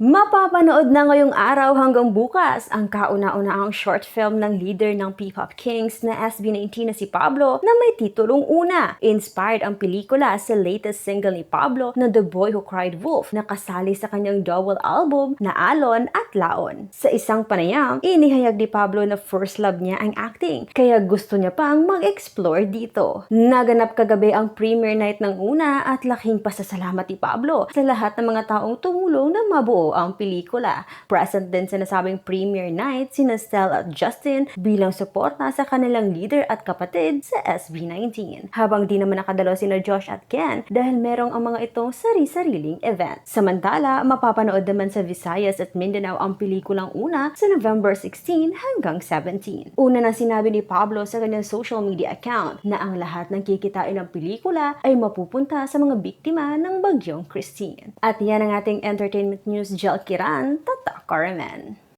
Mapapanood na ngayong araw hanggang bukas ang kauna-unahang short film ng leader ng P-Pop Kings na SB19 na si Pablo na may titulong Una. Inspired ang pelikula sa latest single ni Pablo na The Boy Who Cried Wolf na kasali sa kanyang double album na Alon at Laon. Sa isang panayam, inihayag ni Pablo na first love niya ang acting, kaya gusto niya pang mag-explore dito. Naganap kagabi ang premiere night ng Una at laking pasasalamat ni Pablo sa lahat ng mga taong tumulong na mabuo ang pelikula. Present din sa nasabing premiere night sina Stel at Justin bilang suporta sa kanilang leader at kapatid sa SB19. Habang di naman nakadalo sina Josh at Ken dahil merong ang mga itong sari-sariling event. Samantala, mapapanood naman sa Visayas at Mindanao ang pelikulang una sa November 16 hanggang 17. Una na sinabi ni Pablo sa kanyang social media account na ang lahat ng kikitain ng pelikula ay mapupunta sa mga biktima ng bagyong Christine. At yan ang ating entertainment news, Jel Kiran, Tata Karaman.